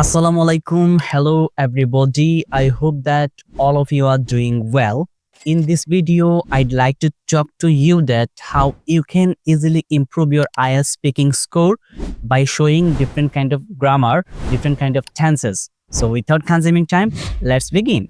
Assalamu alaikum. Hello, everybody. I hope that all of you are doing well. In this video, I'd like to talk to you that how you can easily improve your IELTS speaking score by showing different kind of grammar, different kind of tenses. So without consuming time, let's begin.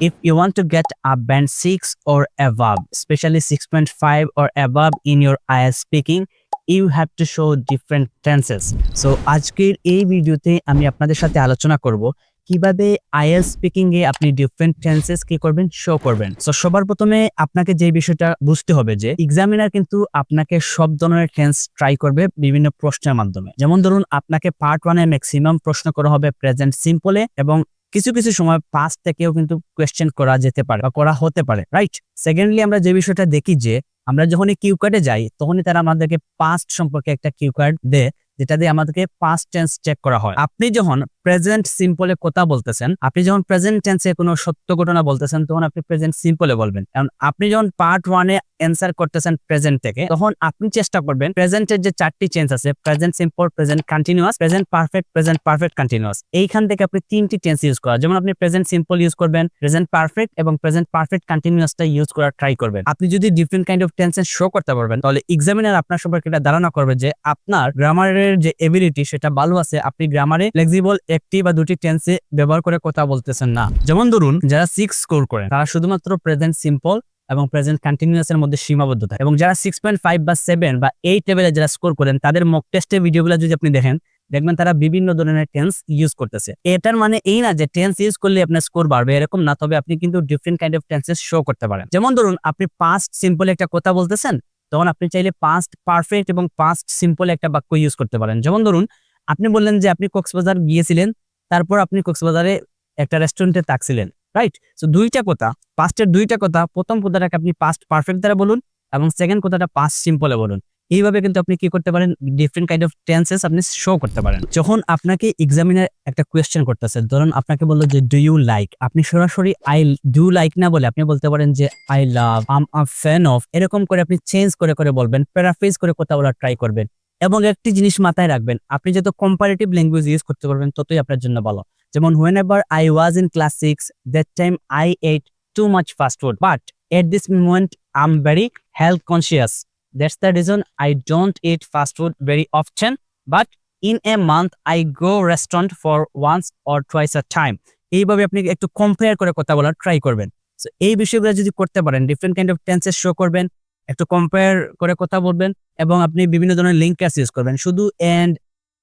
If you want to get a band 6 or above, especially 6.5 or above in your IELTS speaking, you have to show different tenses so আজকের এই ভিডিওতে আমি আপনাদের সাথে আলোচনা করব কীভাবে IL speaking এ আপনি ডিফারেন্ট টেন্সেস কি করবেন শো করবেন। সো সবার প্রথমে আপনাকে যে বিষয়টা বুঝতে হবে যে এক্সামিনার কিন্তু আপনাকে সব ধরনের টেন্স ট্রাই করবে বিভিন্ন প্রশ্নের মাধ্যমে। যেমন ধরুন, আপনাকে পার্ট ওয়ানে ম্যাক্সিমাম প্রশ্ন করা হবে প্রেজেন্ট সিম্পলে এবং কিছু কিছু সময় পাস থেকেও কিন্তু কোয়েশ্চেন করা যেতে পারে বা করা হতে পারে রাইট সেকেন্ডলি আমরা যে বিষয়টা দেখি যে আমরা যখন কিউ কার্ডে যাই, তখনই তারা আমাদেরকে পাস্ট সম্পর্কে একটা কিউ কার্ড দেয়, যেটা দিয়ে আমাদেরকে পাস্ট টেন্স চেক করা হয়। আপনি যখন প্রেজেন্ট সিম্পলে কথা বলতেছেন, আপনি যখন প্রেজেন্ট টেন্সে কোনো সত্য ঘটনা বলতেছেন, তখন আপনি প্রেজেন্ট সিম্পলে বলবেন। কারণ আপনি যখন পার্ট ওয়ানে অ্যান্সার করতেছেন প্রেজেন্ট থেকে, তখন আপনি চেষ্টা করবেন প্রেজেন্টের যে চারটি চেঞ্জ আছে present simple present continuous present perfect present perfect continuous এইখান থেকে আপনি তিনটি টেন্স ইউজ করা। যেমন আপনি প্রেজেন্ট সিম্পল ইউজ করবেন প্রেজেন্ট পারফেক্ট এবং প্রেজেন্ট পারফেক্ট কন্টিনিউয়াসটা ইউজ করার ট্রাই করবেন। আপনি যদি different kind of tenses show করতে পারবেন, তাহলে এক্সামিনার আপনার সম্পর্কে এটা ধারণা করবে যে আপনার গ্রামারের যে এবিলিটি সেটা ভালো আছে, আপনি গ্রামারে ফ্লেক্সিবল একটি বা দুটি টেন্সে ব্যবহার করে কথা বলতেছেন না। যেমন ধরুন, যারা সিক্স স্কোর করেন তারা শুধুমাত্র প্রেজেন্ট সিম্পল এবং প্রেজেন্ট কন্টিনিউয়াস এর মধ্যে সীমাবদ্ধ থাকে। এবং যারা সিক্স পয়েন্ট ফাইভ বা সেভেন বা এইট লেভেলে যারা স্কোর করেন, তাদের মক টেস্টের ভিডিওগুলো যদি আপনি দেখেন, দেখবেন তারা বিভিন্ন ধরনের টেন্স ইউজ করতেছে। এটার মানে এই না যে টেন্স ইউজ করলে আপনার স্কোর বাড়বে, এরকম না। তবে আপনি কিন্তু different kind of tenses show করতে পারেন। যেমন ধরুন, আপনি পাস্ট সিম্পল একটা কথা বলতেছেন, তখন আপনি চাইলে পাস্ট পারফেক্ট এবং পাস্ট সিম্পল একটা বাক্য ইউজ করতে পারেন। যেমন ধরুন আপনি বললেন যে আপনি কক্সবাজার গিয়েছিলেন, তারপর আপনি কক্সবাজারে একটা রেস্টুরেন্টে থাকছিলেন রাইট সো দুইটা কথা পাস্টের দুইটা কথা, প্রথম কথাটাকে আপনি পাস্ট পারফেক্ট দ্বারা বলুন এবং সেকেন্ড কথাটা পাস্ট সিম্পলে বলুন। এইভাবে কিন্তু আপনি কি করতে পারেন? ডিফারেন্ট কাইন্ড অফ টেন্সেস আপনি শো করতে পারেন। যখন আপনাকে এক্সামিনার একটা কোয়েশ্চেন করতেছে, ধরুন আপনাকে বলল যে ডু ইউ লাইক আপনি সরাসরি আই ডু লাইক না বলে আপনি বলতে পারেন যে I love I'm a fan of এরকম করে আপনি চেঞ্জ করে করে বলবেন প্যারাফ্রেজ করে কথা বলার ট্রাই করবেন। এবং একটি জিনিস মাথায় রাখবেন, আপনি যত কম্পারেটিভ ল্যাঙ্গুয়েজ ইউজ করতে পারবেন ততই আপনার জন্য ভালো। যেমন whenever I was in class six that time I ate too much fast food but at this moment I am very health conscious that's the reason I don't eat fast food very often but in a month I go restaurant for once or twice a time এইভাবে আপনি একটু compare করে কথা বলার try করবেন। So এই বিষয়গুলো যদি করতে পারেন different kind of tenses show করবেন। একটু কম্পেয়ার করে কথা বলবেন এবং আপনি বিভিন্ন ধরনের লিঙ্ক ইউজ করবেন। শুধু এন্ড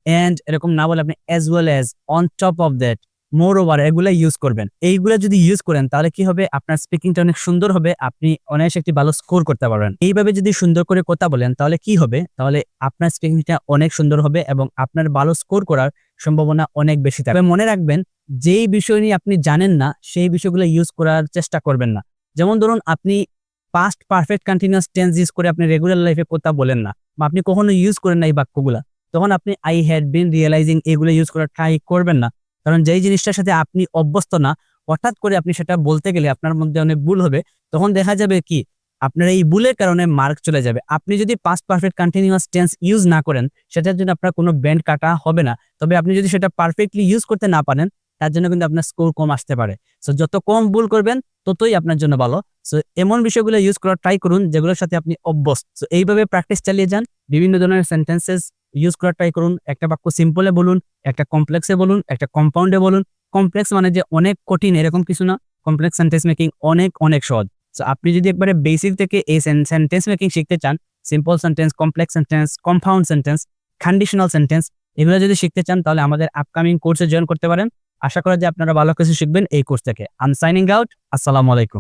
এন্ড এরকম না বলে আপনি as well as on top of that moreover এগুলো ইউজ করবেন। এইগুলো যদি ইউজ করেন তাহলে কি হবে? আপনার স্পিকিংটা অনেক সুন্দর হবে, আপনি অনেক একটি ভালো স্কোর করতে পারবেন। এইভাবে যদি সুন্দর করে কথা বলেন তাহলে কি হবে? তাহলে আপনার স্পিকিংটা অনেক সুন্দর হবে এবং আপনার ভালো স্কোর করার সম্ভাবনা অনেক বেশি থাকবে। মনে রাখবেন, যেই বিষয় নিয়ে আপনি জানেন না, সেই বিষয়গুলো ইউজ করার চেষ্টা করবেন না। যেমন ধরুন আপনি past perfect continuous tense use করে আপনি রেগুলার লাইফে কথা বলেন না বা আপনি কখনো ইউজ করেন না এই বাক্যগুলা। তখন আপনি আই হ্যাড বিন রিয়েলাইজিং এগুলো ইউজ করার ট্রাই করবেন না। কারণ যেই জিনিসটার সাথে আপনি অভ্যস্ত না, হঠাৎ করে আপনি সেটা বলতে গেলে আপনার মধ্যে অনেক ভুল হবে। তখন দেখা যাবে কি, আপনার এই ভুলের কারণে মার্ক চলে যাবে। আপনি যদি past perfect continuous tense use না করেন, সেটার জন্য আপনার কোনো ব্যান্ড কাটা হবে না। তবে আপনি যদি সেটা পারফেক্টলি ইউজ করতে না পারেন, তার জন্য কিন্তু আপনার স্কোর কম আসতে পারে। সো যত কম ভুল করবেন ততই আপনার জন্য ভালো। সো এমন বিষয়গুলো ইউজ করার ট্রাই করুন যেগুলোর সাথে আপনি অভ্যস্ত। সো এইভাবে প্র্যাকটিস চালিয়ে যান, বিভিন্ন ধরনের সেন্টেন্সেস ইউজ করার ট্রাই করুন, একটা বাক্য সিম্পলে বলুন, একটা কমপ্লেক্সে বলুন, একটা কম্পাউন্ডে বলুন। কমপ্লেক্স মানে যে অনেক কঠিন এরকম কিছু না কমপ্লেক্স সেন্টেন্স মেকিং অনেক অনেক সহজ। সো আপনি যদি একবারে বেসিক থেকে এই সেন্টেন্স মেকিং শিখতে চান simple sentence complex sentence compound sentence conditional sentence এগুলো যদি শিখতে চান, তাহলে আমাদের আপকামিং কোর্সে জয়েন করতে পারেন। আশা করা যে আপনারা ভালো কিছু শিখবেন এই কোর্স থেকে। আম সাইনিং আউট আসসালামু আলাইকুম।